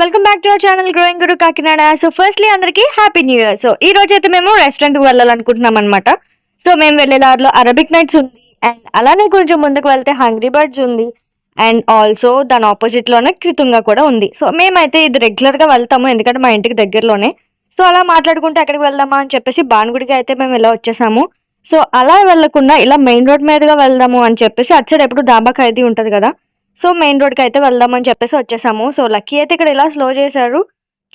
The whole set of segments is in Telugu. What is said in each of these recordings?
Welcome back to our channel growing Guru Kakinada so firstly అందరికీ హ్యాపీ న్యూ ఇయర్ సో ఈ రోజు అయితే మేము రెస్టారెంట్కి వెళ్ళాలనుకుంటున్నాం అనమాట సో మేము వెళ్ళే దారిలో అరబిక్ నైట్స్ ఉంది. అండ్ అలానే కొంచెం ముందుకు వెళ్తే హంగ్రీ బర్డ్స్ ఉంది. అండ్ ఆల్సో దాని ఆపోజిట్లోనే కృతుంగా కూడా ఉంది. సో మేమైతే ఇది రెగ్యులర్గా వెళ్తాము. ఎందుకంటే మా ఇంటికి దగ్గరలోనే. సో అలా మాట్లాడుకుంటే ఎక్కడికి వెళ్దామా అని చెప్పేసి బాన్గుడికి అయితే మేము ఇలా వచ్చేసాము. సో అలా వెళ్ళకుండా ఇలా మెయిన్ రోడ్ మీదుగా వెళ్దాము అని చెప్పేసి అటు ఎప్పుడు దాబా ఖైదీ ఉంటుంది కదా. సో మెయిన్ రోడ్కి అయితే వెళ్దామని చెప్పేసి వచ్చేసాము. సో లక్కీ అయితే ఇక్కడ ఇలా స్లో చేశారు.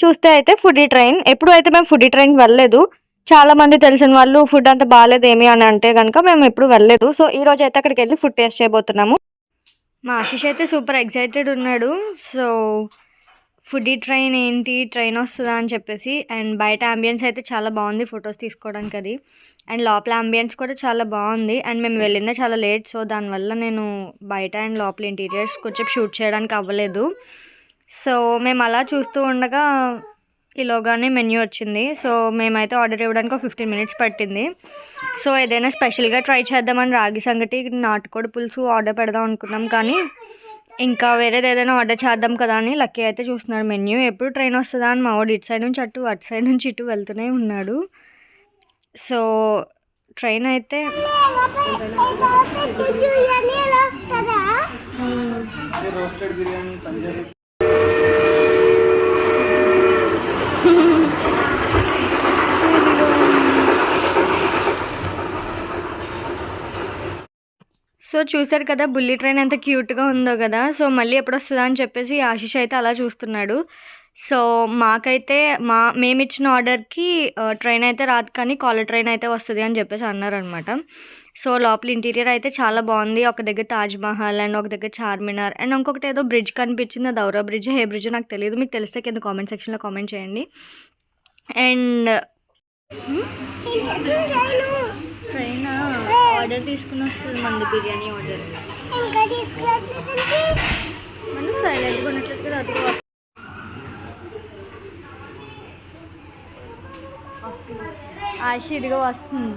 చూస్తే అయితే ఫుడీ ట్రైన్. ఎప్పుడు అయితే మేము ఫుడీ ట్రైన్ వెళ్ళలేదు. చాలా మంది తెలిసిన వాళ్ళు ఫుడ్ అంత బాగాలేదు ఏమి అని అంటే కనుక మేము ఎప్పుడు వెళ్ళలేదు. సో ఈ రోజు అయితే అక్కడికి వెళ్ళి ఫుడ్ టేస్ట్ చేయబోతున్నాము. మా ఆశీష్ అయితే సూపర్ ఎక్సైటెడ్ ఉన్నాడు. సో ఫుడీ ట్రైన్ ఏంటి? ట్రైన్ వస్తుందా అని చెప్పేసి అండ్ బయట అంబియన్స్ అయితే చాలా బాగుంది ఫొటోస్ తీసుకోవడానికి అది. అండ్ లోపల అంబియన్స్ కూడా చాలా బాగుంది. అండ్ మేము వెళ్ళిందే చాలా లేట్ సో దానివల్ల నేను బయట అండ్ లోపల ఇంటీరియర్స్ కొంచెం షూట్ చేయడానికి అవ్వలేదు. సో మేము అలా చూస్తూ ఉండగా ఈలోగానే మెన్యూ వచ్చింది. సో మేమైతే ఆర్డర్ ఇవ్వడానికి ఒక ఫిఫ్టీన్ మినిట్స్ పట్టింది. సో ఏదైనా స్పెషల్గా ట్రై చేద్దామని రాగి సంగటి నాటుకోడి పులుసు ఆర్డర్ పెడదాం అనుకున్నాం కానీ ఇంకా వేరేది ఏదైనా ఆర్డర్ చేద్దాం కదా అని లక్కీ అయితే చూస్తున్నాడు. మెన్యూ ఎప్పుడు ట్రైన్ వస్తుందా అని మా వాడు ఇటు సైడ్ నుంచి అటు అటు సైడ్ నుంచి ఇటు వెళ్తూనే ఉన్నాడు. సో ట్రైన్ అయితే బిర్యానీ చూసారు కదా బుల్లి ట్రైన్ ఎంత క్యూట్గా ఉందో కదా. సో మళ్ళీ ఎప్పుడు వస్తుందా అని చెప్పేసి ఆశిష్ అయితే అలా చూస్తున్నాడు. సో మాకైతే మా మేము ఇచ్చిన ఆర్డర్కి ట్రైన్ అయితే రాదు కానీ కాలర్ ట్రైన్ అయితే వస్తుంది అని చెప్పేసి అన్నారనమాట. సో లోపల ఇంటీరియర్ అయితే చాలా బాగుంది. ఒక దగ్గర తాజ్ మహల్ అండ్ ఒక దగ్గర చార్మినార్ అండ్ ఇంకొకటి ఏదో బ్రిడ్జ్ కనిపించింది. అది ఔరా బ్రిడ్జ్ హే బ్రిడ్జ్ నాకు తెలియదు మీకు తెలిస్తే కింద కామెంట్ సెక్షన్లో కామెంట్ చేయండి. And train? ఆర్డర్ తీసుకుని వస్తుంది మంది బిర్యానీ ఆర్డర్ మనం సైలెంట్గా ఉన్నట్లయితే కదా అది కూడా వస్తుంది. ఆశ ఇదిగో వస్తుంది.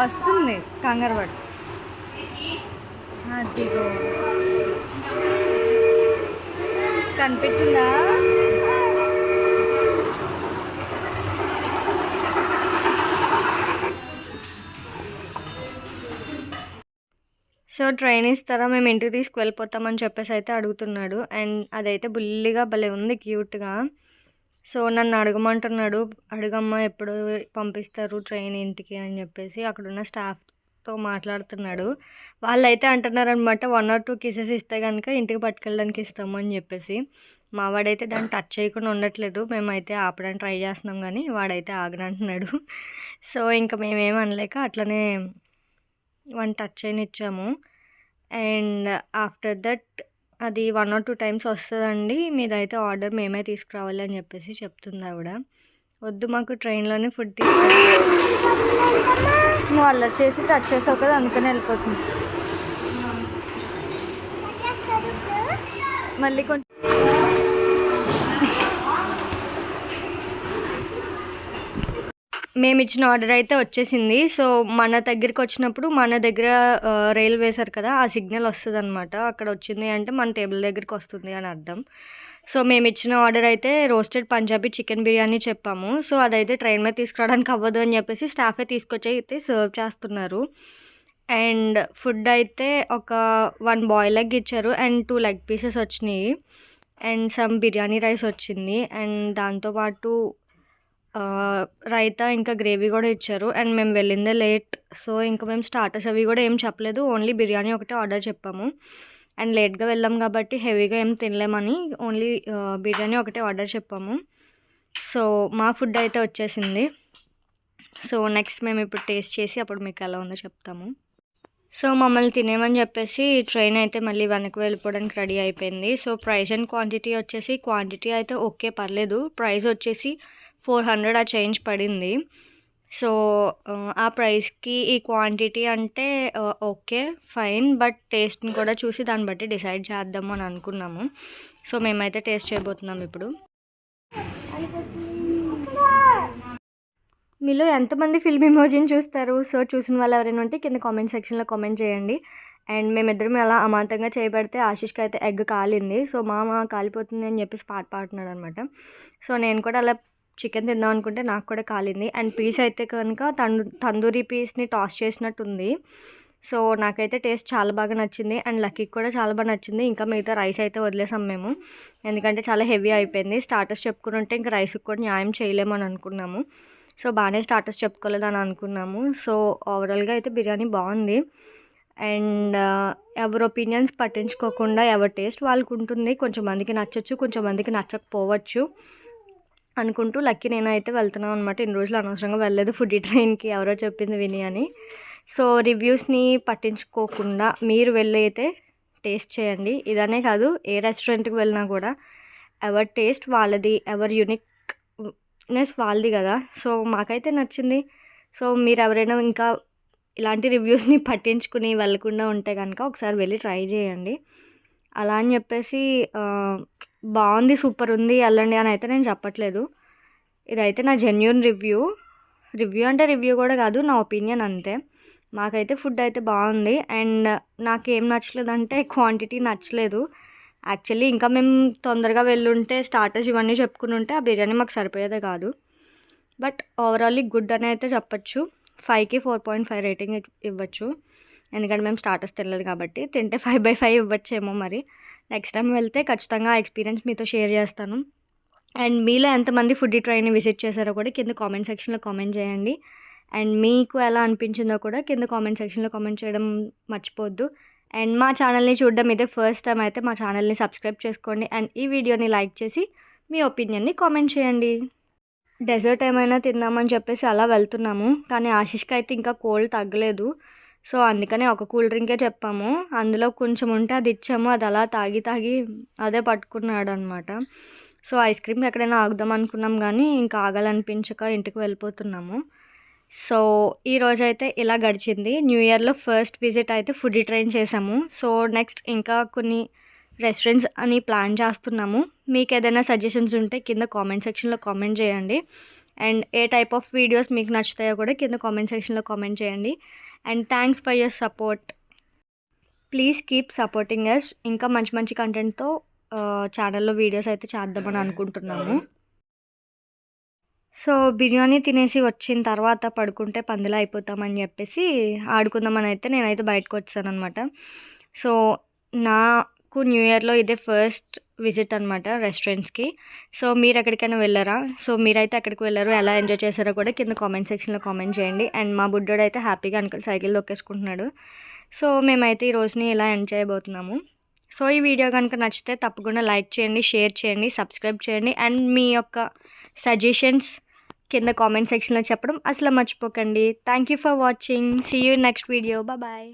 వస్తుంది కంగారు పడు. అదిగో. కనిపించిందా? సో ట్రైన్ ఇస్తారా? మేము ఇంటికి తీసుకువెళ్ళిపోతామని చెప్పేసి అయితే అడుగుతున్నాడు. అండ్ అదైతే బుల్లిగా భలే ఉంది క్యూట్గా. సో నన్ను అడగమంటున్నాడు. అడగమ్మ ఎప్పుడు పంపిస్తారు ట్రైన్ ఇంటికి అని చెప్పేసి అక్కడున్న స్టాఫ్ తో మాట్లాడుతున్నాడు. వాళ్ళైతే అంటున్నారు అనమాట వన్ ఆర్ టూ కిసెస్ ఇస్తే కనుక ఇంటికి పట్టుకెళ్ళడానికి ఇస్తాము అని చెప్పేసి. మా వాడైతే దాన్ని టచ్ చేయకుండా ఉండట్లేదు. మేమైతే ఆపడానికి ట్రై చేస్తున్నాం కానీ వాడైతే ఆగనంటున్నాడు సో ఇంకా మేమేం అనలేక అట్లనే వన్ టచ్ చేయనిచ్చాము. అండ్ ఆఫ్టర్ దట్ అది వన్ ఆర్ టూ టైమ్స్ వస్తుందండి. మీదైతే ఆర్డర్ మేమే తీసుకురావాలి అని చెప్పేసి చెప్తుంది ఆవిడ. వద్దు మాకు ట్రైన్లోనే ఫుడ్ తీసుకురా నువ్వు అలా చేసి టచ్ చేసావు కదా అందుకని వెళ్ళిపోతుంది. మళ్ళీ కొంచెం మేము ఇచ్చిన ఆర్డర్ అయితే వచ్చేసింది. సో మన దగ్గరికి వచ్చినప్పుడు మన దగ్గర రైలు వేశారు కదా ఆ సిగ్నల్ వస్తుంది అనమాట అక్కడ వచ్చింది అంటే మన టేబుల్ దగ్గరికి వస్తుంది అని అర్థం. సో మేము ఇచ్చిన ఆర్డర్ అయితే రోస్టెడ్ పంజాబీ చికెన్ బిర్యానీ చెప్పాము. సో అదైతే ట్రైన్ మీద తీసుకురావడానికి అవ్వదు అని చెప్పేసి స్టాఫే తీసుకొచ్చి అయితే సర్వ్ చేస్తున్నారు. అండ్ ఫుడ్ అయితే ఒక వన్ బాయిల్ ఎగ్ ఇచ్చారు అండ్ టూ లెగ్ పీసెస్ వచ్చినాయి. అండ్ సమ్ బిర్యానీ రైస్ వచ్చింది. అండ్ దాంతోపాటు రైతా ఇంకా గ్రేవీ కూడా ఇచ్చారు. అండ్ మేము వెళ్ళిందే లేట్. సో ఇంకా మేము స్టార్టర్స్ అవి కూడా ఏం చెప్పలేదు. ఓన్లీ బిర్యానీ ఒకటే ఆర్డర్ చెప్పాము. అండ్ లేట్గా వెళ్ళాం కాబట్టి హెవీగా ఏం తినలేమని ఓన్లీ బిర్యానీ ఒకటే ఆర్డర్ చెప్పాము. సో మా ఫుడ్ అయితే వచ్చేసింది. సో నెక్స్ట్ మేము ఇప్పుడు టేస్ట్ చేసి అప్పుడు మీకు ఎలా ఉందో చెప్తాము. సో మమ్మల్ని తినేమని చెప్పేసి ట్రైన్ అయితే మళ్ళీ వెనక్కి వెళ్ళిపోవడానికి రెడీ అయిపోయింది. సో ప్రైస్ అండ్ క్వాంటిటీ వచ్చేసి క్వాంటిటీ అయితే ఓకే పర్లేదు. ప్రైస్ వచ్చేసి ఫోర్ హండ్రెడ్ ఆ చేంజ్ పడింది. సో ఆ, ప్రైస్కి ఈ క్వాంటిటీ అంటే ఓకే ఫైన్ బట్ టేస్ట్ని కూడా చూసి దాన్ని బట్టి డిసైడ్ చేద్దాము అని అనుకున్నాము. సో మేమైతే టేస్ట్ చేయబోతున్నాం ఇప్పుడు. మీలో ఎంతమంది ఫిల్మ్ ఇమోజిని చూస్తారు? సో చూసిన వాళ్ళు ఎవరైనా ఉంటే కింద కామెంట్ సెక్షన్లో కామెంట్ చేయండి. అండ్ మేమిద్దరం అలా అమాంతంగా చేయబడితే ఆశిష్కి అయితే ఎగ్ కాలింది. సో మామ కాలిపోతుంది అని చెప్పేసి పాట పాడుతున్నాడు అనమాట సో నేను కూడా అలా చికెన్ తిందాం అనుకుంటే నాకు కూడా కాలింది. అండ్ పీస్ అయితే కనుక తండు తందూరి పీస్ని టాస్ చేసినట్టుంది. సో నాకైతే టేస్ట్ చాలా బాగా నచ్చింది. అండ్ లక్కీకి కూడా చాలా బాగా నచ్చింది. ఇంకా మిగతా రైస్ అయితే వదిలేసాం మేము. ఎందుకంటే చాలా హెవీ అయిపోయింది. స్టార్టర్స్ చెప్పుకుని ఉంటే ఇంకా రైస్కి కూడా న్యాయం చేయలేము అని అనుకున్నాము. సో బాగానే స్టార్టర్స్ చెప్పుకోలేదని అనుకున్నాము. సో ఓవరాల్గా అయితే బిర్యానీ బాగుంది. అండ్ ఎవరి ఒపీనియన్స్ పట్టించుకోకుండా ఎవరి టేస్ట్ వాళ్ళకు ఉంటుంది కొంచెం మందికి నచ్చచ్చు కొంచెం మందికి నచ్చకపోవచ్చు. అనుకుంటూ లక్కీ నేనైతే వెళ్తున్నాను అనమాట ఇన్ని రోజులు అనవసరంగా వెళ్ళలేదు ఫుడ్ ట్రైన్కి. ఎవరో చెప్పింది విని అని. సో రివ్యూస్ని పట్టించుకోకుండా మీరు వెళ్ళైతే టేస్ట్ చేయండి. ఇదనే కాదు ఏ రెస్టారెంట్కి వెళ్ళినా కూడా ఎవరి టేస్ట్ వాళ్ళది ఎవరి యూనిక్నెస్ వాళ్ళది కదా. సో మాకైతే నచ్చింది. సో మీరు ఎవరైనా ఇంకా ఇలాంటి రివ్యూస్ని పట్టించుకుని వెళ్ళకుండా ఉంటే కనుక ఒకసారి వెళ్ళి ట్రై చేయండి. అలా అని చెప్పేసి బాగుంది సూపర్ ఉంది వెళ్ళండి అని అయితే నేను చెప్పట్లేదు. ఇదైతే నా జెన్యున్ రివ్యూ రివ్యూ అంటే రివ్యూ కూడా కాదు నా ఒపీనియన్ అంతే. మాకైతే ఫుడ్ అయితే బాగుంది. అండ్ నాకు ఏం క్వాంటిటీ నచ్చలేదు. యాక్చువల్లీ ఇంకా మేము తొందరగా వెళ్ళుంటే స్టార్టర్స్ ఇవన్నీ చెప్పుకుని ఉంటే ఆ బిర్యానీ మాకు సరిపోయేదే కాదు. బట్ ఓవరాల్లీ గుడ్ అని అయితే చెప్పచ్చు. ఫైవ్కి ఫోర్ పాయింట్ ఫైవ్ రేటింగ్ ఇవ్వచ్చు. ఎందుకంటే మేము స్టార్టర్స్ తినలేదు కాబట్టి తింటే ఫైవ్ బై ఫైవ్ ఇవ్వచ్చేమో మరి. నెక్స్ట్ టైం వెళ్తే ఖచ్చితంగా ఆ ఎక్స్పీరియన్స్ మీతో షేర్ చేస్తాను. అండ్ మీలో ఎంతమంది ఫుడ్ ట్రైన్ విజిట్ చేశారో కూడా కింద కామెంట్ సెక్షన్లో కామెంట్ చేయండి. అండ్ మీకు ఎలా అనిపించిందో కూడా కింద కామెంట్ సెక్షన్లో కామెంట్ చేయడం మర్చిపోవద్దు అండ్ మా ఛానల్ని చూడడం ఇదే ఫస్ట్ టైం అయితే మా ఛానల్ని సబ్స్క్రైబ్ చేసుకోండి. అండ్ ఈ వీడియోని లైక్ చేసి మీ ఒపీనియన్ని కామెంట్ చేయండి. డెజర్ట్ ఏమైనా తిందామని చెప్పేసి అలా వెళ్తున్నాము. కానీ ఆశిష్కి అయితే ఇంకా కోల్డ్ తగ్గలేదు. సో అందుకనే ఒక కూల్ డ్రింకే చెప్పాము. అందులో కొంచెం ఉంటే అది ఇచ్చాము. అది అలా తాగి తాగి అదే పట్టుకున్నాడు అనమాట సో ఐస్ క్రీమ్ ఎక్కడైనా ఆగుదాం అనుకున్నాం కానీ ఇంకా ఆగాలనిపించక ఇంటికి వెళ్ళిపోతున్నాము. సో ఈ రోజు అయితే ఇలా గడిచింది. న్యూ ఇయర్లో ఫస్ట్ విజిట్ అయితే ఫుడ్ ట్రైన్ చేసాము. సో నెక్స్ట్ ఇంకా కొన్ని రెస్టారెంట్స్ అని ప్లాన్ చేస్తున్నాము. మీకు ఏదైనా సజెషన్స్ ఉంటే కింద కామెంట్ సెక్షన్లో కామెంట్ చేయండి. అండ్ ఏ టైప్ ఆఫ్ వీడియోస్ మీకు నచ్చుతాయో కూడా కింద కామెంట్ సెక్షన్లో కామెంట్ చేయండి. And thanks for your support. Please keep supporting us ఇంకా మంచి మంచి కంటెంట్తో ఛానల్లో వీడియోస్ అయితే చేద్దామని అనుకుంటున్నాము. సో బిర్యానీ తినేసి వచ్చిన తర్వాత పడుకుంటే పందిలా అయిపోతామని చెప్పేసి ఆడుకుందామని అయితే నేనైతే బయటకు వచ్చాను అనమాట సో నాకు న్యూ ఇయర్లో ఇదే ఫస్ట్ విజిట్ అనమాట రెస్టారెంట్స్కి. సో మీరు ఎక్కడికైనా వెళ్ళారా? సో మీరైతే ఎక్కడికి వెళ్ళారు? ఎలా ఎంజాయ్ చేశారో కూడా కింద కామెంట్ సెక్షన్లో కామెంట్ చేయండి. అండ్ మా బుడ్డోడు అయితే హ్యాపీగా అంకల్ సైకిల్ దొక్కేసుకుంటున్నాడు సో మేమైతే ఈ రోజుని ఇలా ఎంజాయ్ చేయబోతున్నాము. సో ఈ వీడియో కనుక నచ్చితే తప్పకుండా లైక్ చేయండి షేర్ చేయండి సబ్స్క్రైబ్ చేయండి. అండ్ మీ యొక్క సజెషన్స్ కింద కామెంట్ సెక్షన్లో చెప్పడం అసలు మర్చిపోకండి. Thank you for watching. See you next video. Bye.